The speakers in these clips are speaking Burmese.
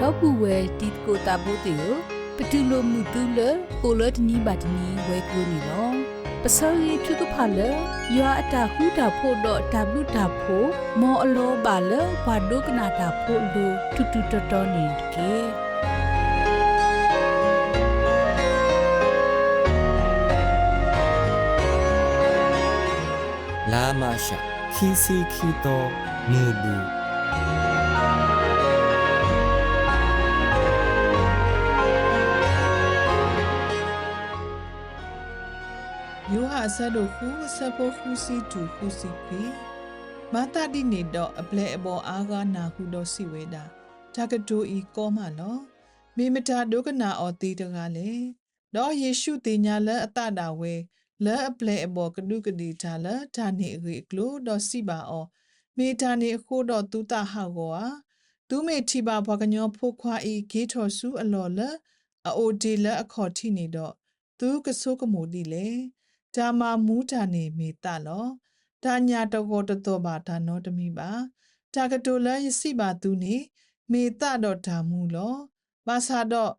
တော့ပူဝဲတီကိုတာဘိုတေယပတူလိုမှုတူလကိုလတနီဘတ်နီဝဲကလိုနီလောပစောရီထုကဖာလယောအတာဟူတာဖို့တော့တဘလူတာဖို့မောအလောပါလဘာဒုကနာတာဖို့လူတူတူတော်တော်နေကေလာမရှာခီစီခီတိုမူဘူး ယောဟာဆတ်တို့ခုဆပ်ဖို့ခုစီတူခုစီခွေမာတာဒီနေတော့အပလဲအပေါ်အားကနာဟုတော့စီဝဲတာတကတိုဤကောမလောမေမတာဒုကနာအော်တီတကားလေတော့ယေရှုတင်ညာလဲအတတာဝဲလဲအပလဲအပေါ်ကဒုကတိတာလဲဌာနေအခေကလို့တော့စီပါအောမေတာနေအခုတော့တူတာဟောက်ကောသူမေထီပါဘွားကညောဖိုခွာဤဂေထော်စုအလော်လဲအိုဒီလဲအခေါ်ထိနေတော့သူကဆုကမှုဒီလေ ဒါမမူတာနေမေတလောဒါညာတကောတတော်ပါဒါနောတမိပါတာကတိုလယစီပါသူနေမေတတော့ဒါမူလောဘာသာတော့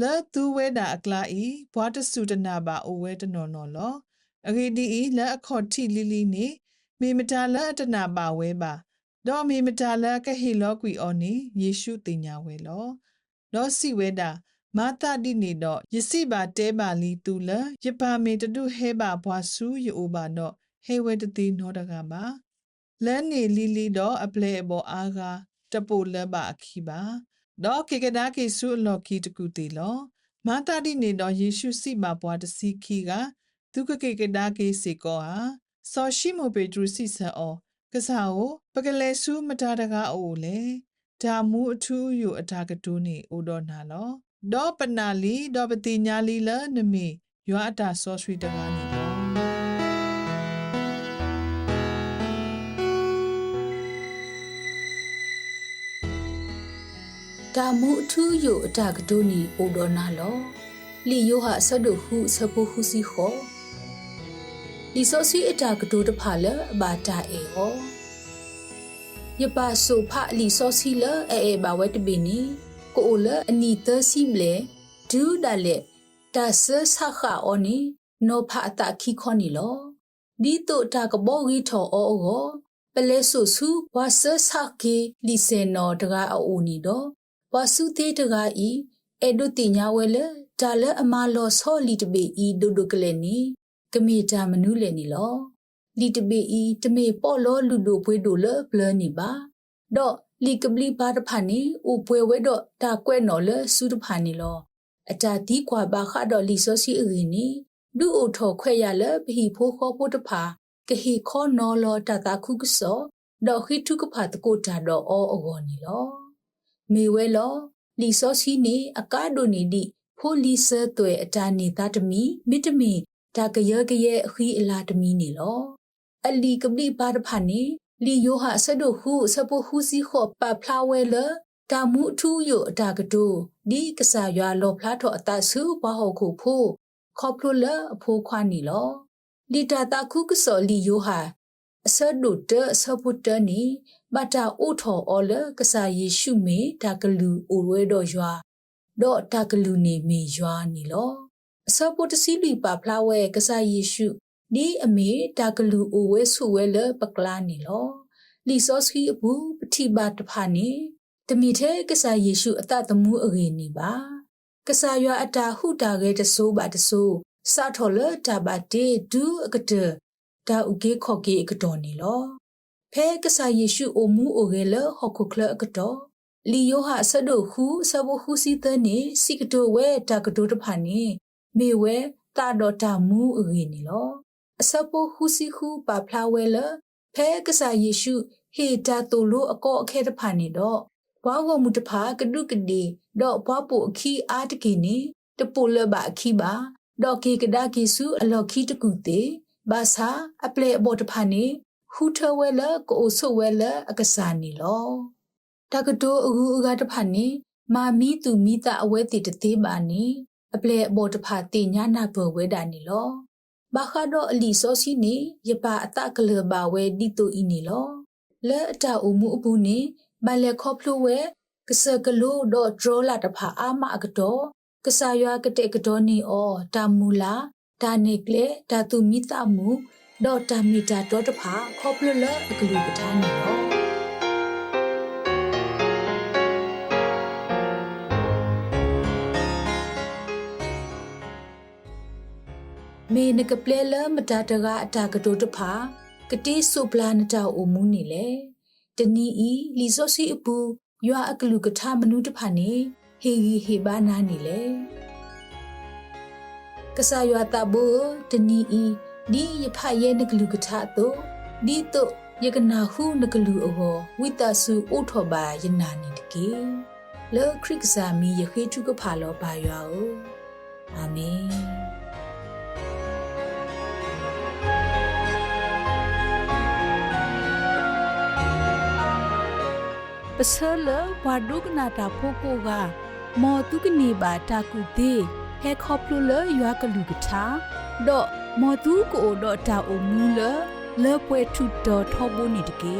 လဲသူဝဲတာအကလာဤဘွားတစုတနာပါအိုဝဲတနော်နော်လောအဂေဒီဤလဲအခေါ်ထိလီလီနေမေမတာလဲအတနာပါဝဲပါတော့မေမတာလဲကဟေလောကွီအော်နေယေရှုတင်ညာဝဲလောတော့စီဝဲတာ မာတာဒီနေတော့ယစီပါတဲပါလီတူလယပါမေတတုဟဲပါဘွာဆူယအိုပါတော့ဟဲဝဲတတိနောတကပါလန်းနေလီလီတော့အပလေအပေါ်အားကတပိုလဘအခီပါတော့ကေကဒါကေဆူလော်ကီတကူတီလောမာတာဒီနေတော့ယေရှုစီပါဘွာတစီခီကဒုက္ခကေကဒါကေစီကောဟာဆောရှိမိုပေဒရူစီဆာအောကစားကိုပကလေဆူမတာတကားအိုလေဒါမူအထူးယူအတာကတူးနေအိုတော့နာလော ဒေါပနာလီဒေါပတိညာလီလနမီယွာအတာဆောဆွီတကားနေလောတာမူအထူးယိုအတာကတိုနီအိုဒေါ်နာလောလီယိုဟာဆဒုဟုဆပူဟုစီခောလီဆိုစီအတာကတိုတဖာလအဘာတာအေဟောယပဆိုဖလီဆိုစီလအဲအဲဘာဝတ်ဘီနီ ကိုအိုလအနီတစီမလေဒူဒါလေတာဆဆခါအောနီနောဖအတာခိခောနီလောဒီတိုတာကဘောဂီထောအောအောပလဲဆူဆူဝါဆဆကေလီစေနောတကားအိုနီတော့ဝါစုသေးတကားဤအဲဒုတိညာဝဲလေဒါလအမလောဆောလီတပေဤဒုဒုကလေနီကမေတာမနုလေနီလောလီတပေဤတမေပေါ့လောလူလူဖွေးတို့လဘလနီပါ တော့လီကပလီပါတဖာနီဥပွဲဝဲတော့ဒါကွဲ့နော်လစူတဖာနီလောအတာဒီကွာဘာခါတော့လီဆိုစီအရင်နီဒူအိုထော်ခွဲရလဘဟီဖိုးခေါ်ဖို့တဖာကဟီခေါ်နော်လောတတာခုကစောတော့ခိထုကဖာတကိုတာတော့အောအဂောနီလောမေဝဲလောလီဆိုစီနီအကာဒိုနီဒီဖိုလီဆဲသွဲအတာနေတာတမီမိတမီဒါကရကရဲ့အခီအလာတမီနီလောအလီကပလီပါတဖာနီ လီယိုဟာဆဒိုဟုဆပိုဟုစီခောပဖလာဝဲလတာမှုထူးယိုအတာကတိုဒီကဆာရွာလောဖလာထောအတဆူဘဟောခုဖိုခေါပလိုလအဖိုးခွာနီလောလီတာတာခုကစောလီယိုဟာအဆဒုတဆပုတနီဘတာဥထောအော်လကဆာယေရှုမေဒါကလူအိုဝဲတော့ရွာတော့ဒါကလူနေမေရွာနီလောအဆပုတစီလီပါဖလာဝဲကဆာယေရှု ဒီအမေတာကလူအိုဝဲဆုဝဲလပကလာနီလောလီစောစခီအဘူးပတိပါတဖာနေတမီတဲ့ကဆာယေရှုအတတမှုအရေနေပါကဆာရွာအတာဟုတာခဲတဆိုးပါတဆိုးစာထော်လတာပါတေဒူအကတဒါဥကေခော့ကေအကတော်နေလောဖဲကဆာယေရှုအိုမှုအိုခဲလဟော့ခုကလအကတော်လီယိုဟာဆဒိုခုဆဘခုစီတနေစီကတိုဝဲတာကတိုတဖာနေမေဝဲတာတော်တာမှုအရေနေလော အစပိုဟူစီခုပါဖလာဝဲလဖဲကစားယေရှုဟေတာတူလိုအကောအခဲတဖာနေတော့ဘွားကမှုတဖာကဒုကဒီတော့ဘွားပိုအခီအားတကိနေတပူလဘအခီပါတော့ကေကဒါကေစုအလော်ခီတကူတေဘာသာအပလေအဘောတဖာနေဟူထဝဲလကိုဆုဝဲလအကစားနေလောတကတိုအကူအကတဖာနေမာမီသူမိတာအဝဲတီတသေးပါနေအပလေအဘောတဖာတင်ညာနာဘဝဲတာနေလော ဘာခါတော့အလီစောစီနေယပါအတကလဘာဝဲဒီတူအီနေလောလဲအတာအမှုအဘူးနေဘလဲခေါပလိုဝဲကစကလို့တော့ဒရောလာတဖာအာမအကတော့ကဆာရွာကတဲ့ကတော့နီအောတာမူလာဒါနေကလေဒါသူမိတမှုတော့တာမီတာတော့တဖာခေါပလလအကလူပထားနေတော့ မေနကပလဲလမတာတကအတာကတိုတဖာကတိဆုပလာနတာအိုမူနေလေတနီဤလီစောစီအပူယွာအကလူကထမနုတဖာနေဟေဂီဟေဘာနာနေလေကဆာယွာတဘူတနီဤဒီယဖရဲနကလူကထတော့ဒီတော့ယကနာဟုနကလူအောဝိတဆုအိုထောဘာယနာနေတကေလောခရစ်စာမီယခေထုကဖာလောပါယွာအိုအာမင် ပစလဝါဒုကနာတာဖိုကိုကမောတုကနေပါတာကုတေဟဲခေါပလူလရွာကလူကထာဒေါ်မောတုကိုဒေါ်တာအုံမူလလေပွဲထုတော်ထောဘုန်နေတကေ